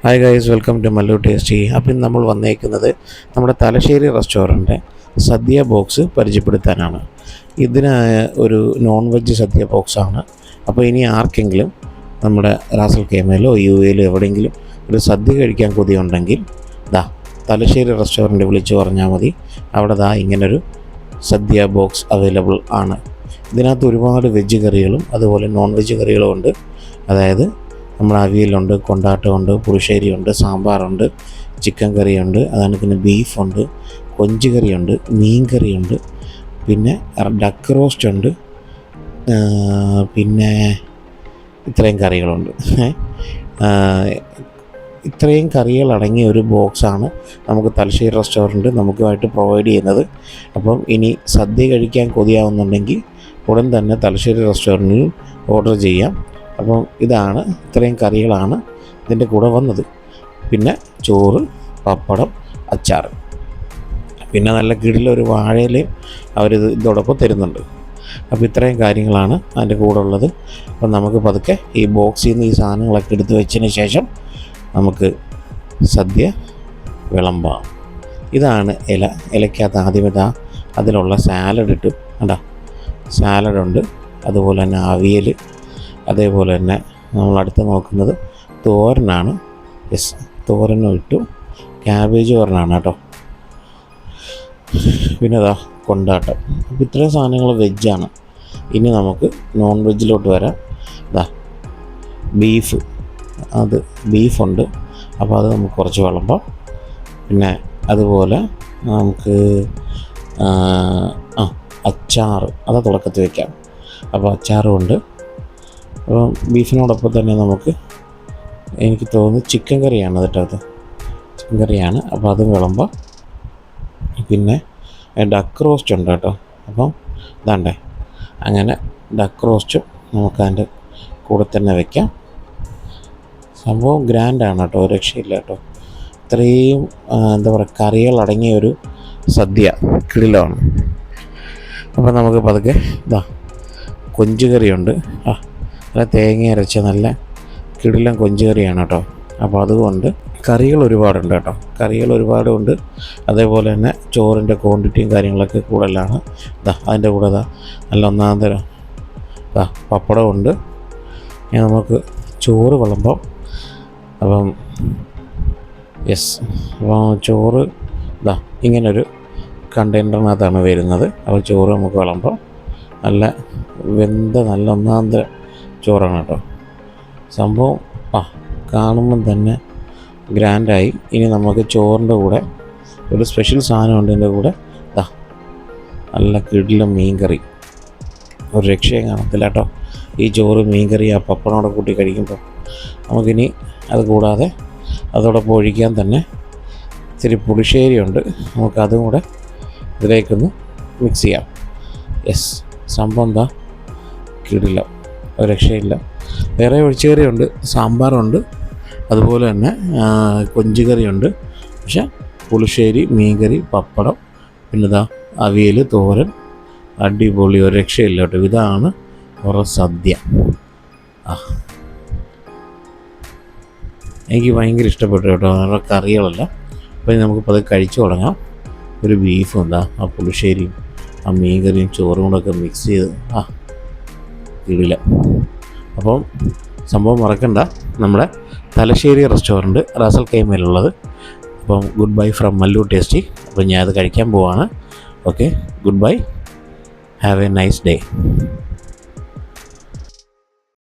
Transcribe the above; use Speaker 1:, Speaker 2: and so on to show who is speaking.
Speaker 1: Hi guys welcome to Mallu tasty appam നമ്മൾ വന്നേക്കുന്നത് നമ്മുടെ തലശ്ശേരി റെസ്റ്റോറന്റ് സദ്യ ബോക്സ് പരിചയപ്പെടുത്താനാണ്. ഇതിന് ഒരു നോൺ വെജ് സദ്യ ബോക്സാണ് അപ്പോൾ ഇനി ആർക്കെങ്കിലും നമ്മുടെ റാസൽ കേമയിലോ യു എയിലോ എവിടെയെങ്കിലും ഒരു സദ്യ കഴിക്കാൻ കൊതിയുണ്ടെങ്കിൽ ദാ തലശ്ശേരി റെസ്റ്റോറന്റ് വിളിച്ചു പറഞ്ഞാൽ മതി. അവിടെ ദാ ഇങ്ങനൊരു സദ്യ ബോക്സ് അവൈലബിൾ ആണ്. ഇതിനകത്ത് ഒരുപാട് വെജ് കറികളും അതുപോലെ നോൺ വെജ് കറികളും ഉണ്ട്. അതായത് നമ്മുടെ അവിയലുണ്ട് കൊണ്ടാട്ടമുണ്ട് പുളിശ്ശേരിയുണ്ട് സാമ്പാറുണ്ട് ചിക്കൻ കറിയുണ്ട് അതാണ് പിന്നെ ബീഫുണ്ട് കൊഞ്ച് കറിയുണ്ട് മീൻ കറിയുണ്ട് പിന്നെ ഡക്ക് റോസ്റ്റ് ഉണ്ട് പിന്നെ ഇത്രയും കറികളുണ്ട്. ഇത്രയും കറികൾ അടങ്ങിയ ഒരു ബോക്സാണ് നമുക്ക് തലശ്ശേരി റെസ്റ്റോറന്റ് നമുക്കുമായിട്ട് പ്രൊവൈഡ് ചെയ്യുന്നത്. അപ്പം ഇനി സദ്യ കഴിക്കാൻ കൊതിയാവുന്നുണ്ടെങ്കിൽ ഉടൻ തന്നെ തലശ്ശേരി റെസ്റ്റോറന്റിൽ ഓർഡർ ചെയ്യാം. അപ്പം ഇതാണ് ഇത്രയും കറികളാണ് ഇതിന്റെ കൂടെ വന്നത്. പിന്നെ ചോറ് പപ്പടം അച്ചാർ പിന്നെ നല്ല കിടിലൊരു വാഴയിലയും അവരിത് ഇതോടൊപ്പം തരുന്നുണ്ട്. അപ്പോൾ ഇത്രയും കാര്യങ്ങളാണ് അതിന്റെ കൂടെ ഉള്ളത്. അപ്പം നമുക്ക് പതുക്കെ ഈ ബോക്സിൽ നിന്ന് ഈ സാധനങ്ങളൊക്കെ എടുത്ത് വെച്ചതിന് ശേഷം നമുക്ക് സദ്യ വിളമ്പാം. ഇതാണ് ഇല. ഇലയ്ക്കകത്ത് ആദ്യം ഇതാ അതിലുള്ള സാലഡ് ഇട്ട് കണ്ടാ? സാലഡുണ്ട്. അതുപോലെ തന്നെ അവിയൽ. അതേപോലെ തന്നെ നമ്മൾ അടുത്ത് നോക്കുന്നത് തോരനാണ്. യെസ് തോരനും ഇട്ടു. ക്യാബേജ് തോരനാണ് കേട്ടോ. പിന്നെ അതാ കൊണ്ടാട്ടം. അപ്പോൾ ഇത്രയും സാധനങ്ങൾ വെജാണ് ഇനി നമുക്ക് നോൺ വെജിലോട്ട് വരാം. ഇതാ ബീഫ് അത് ബീഫുണ്ട് അപ്പോൾ അത് നമുക്ക് കുറച്ച് വിളമ്പാം. പിന്നെ അതുപോലെ നമുക്ക് ആ അച്ചാർ അത് തുടക്കത്തിൽ വയ്ക്കാം അപ്പോൾ അച്ചാറും ഉണ്ട്. അപ്പോൾ ബീഫിനോടൊപ്പം തന്നെ നമുക്ക് എനിക്ക് തോന്നുന്നു ചിക്കൻ കറിയാണ് കേട്ടോ ചിക്കൻ കറിയാണ്. അപ്പോൾ അതും വിളമ്പോൾ പിന്നെ ഡക്ക് റോസ്റ്റ് ഉണ്ട് കേട്ടോ. അപ്പം ഇതാണ്ടേ അങ്ങനെ ഡക്ക് റോസ്റ്റും നമുക്ക് അതിന്റെ കൂടെ തന്നെ വെക്കാം. സംഭവം ഗ്രാൻഡാണ് കേട്ടോ രക്ഷയില്ല കേട്ടോ. ഇത്രയും എന്താ പറയുക കറികൾ അടങ്ങിയ ഒരു സദ്യ കിടിലമാണ്. അപ്പോൾ നമുക്ക് പതുക്കെ ഇതാ കൊഞ്ചുകറിയുണ്ട് ആ നല്ല തേങ്ങ അരച്ച നല്ല കിടിലം കൊഞ്ചുകറിയാണ് കേട്ടോ. അപ്പോൾ അതുകൊണ്ട് കറികൾ ഒരുപാടുണ്ട് കേട്ടോ. കറികൾ ഒരുപാടുണ്ട്. അതേപോലെ തന്നെ ചോറിന്റെ ക്വാണ്ടിറ്റിയും കാര്യങ്ങളൊക്കെ കൂടുതലാണ്. ഇതാ അതിന്റെ കൂടെ ഇതാ നല്ല ഒന്നാം തരം ഇതാ പപ്പടമുണ്ട് ഇനി നമുക്ക് ചോറ് വിളമ്പം. അപ്പം യെസ് അപ്പോൾ ചോറ് ഇതാ ഇങ്ങനൊരു കണ്ടെയ്നറിനകത്താണ് വരുന്നത്. അപ്പോൾ ചോറ് നമുക്ക് വിളമ്പം. നല്ല വെന്ത നല്ല ഒന്നാം തരം ചോറാണ് കേട്ടോ. സംഭവം ആ കാണുമ്പം തന്നെ ഗ്രാൻഡായി. ഇനി നമുക്ക് ചോറിന്റെ കൂടെ ഒരു സ്പെഷ്യൽ സാധനമുണ്ട് ഇതിന്റെ കൂടെ. ദാ നല്ല കിടിലും മീൻ കറി ഒരു രക്ഷയും കാണത്തില്ല കേട്ടോ. ഈ ചോറ് മീൻ കറി ആ പപ്പടോടെ കൂട്ടി കഴിക്കുമ്പോൾ നമുക്കിനി അത് കൂടാതെ അതോടൊപ്പം ഒഴിക്കാൻ തന്നെ ഇത്തിരി പുളിശ്ശേരിയുണ്ട്. നമുക്കതും കൂടെ ഇതിലേക്കൊന്ന് മിക്സ് ചെയ്യാം. യെസ് സംഭവം എന്താ കിടിലം. രക്ഷയില്ല. വേറെ ഒഴിച്ചുകറിയുണ്ട്. സാമ്പാറുണ്ട്. അതുപോലെ തന്നെ കൊഞ്ചുകറിയുണ്ട്. പക്ഷേ പുളിശ്ശേരി മീൻകറി പപ്പടം പിന്നെ ഇതാ അവിയൽ തോരൻ അടിപൊളി. ഒരു രക്ഷയില്ല കേട്ടോ. ഇതാണ് കുറേ സദ്യ. ആ. എനിക്ക് ഭയങ്കര ഇഷ്ടപ്പെട്ടു കേട്ടോ. അവരുടെ കറികളല്ല. അപ്പോൾ ഇനി നമുക്ക് പതുക്കെ കഴിച്ചു തുടങ്ങാം. ഒരു ബീഫും എന്താ ആ പുളിശ്ശേരിയും ആ മീൻകറിയും ചോറും കൂടെ ഒക്കെ മിക്സ് ചെയ്ത്. ആ. ഇടില്ല അപ്പം സംഭവം മറക്കണ്ട. നമ്മുടെ Thalassery restaurant Ras Al കൈമേലുള്ളത് appam good bye from Mallu tasty appam ഞാൻ അത് കഴിക്കാൻ പോവാണ്. Okay good bye have a nice day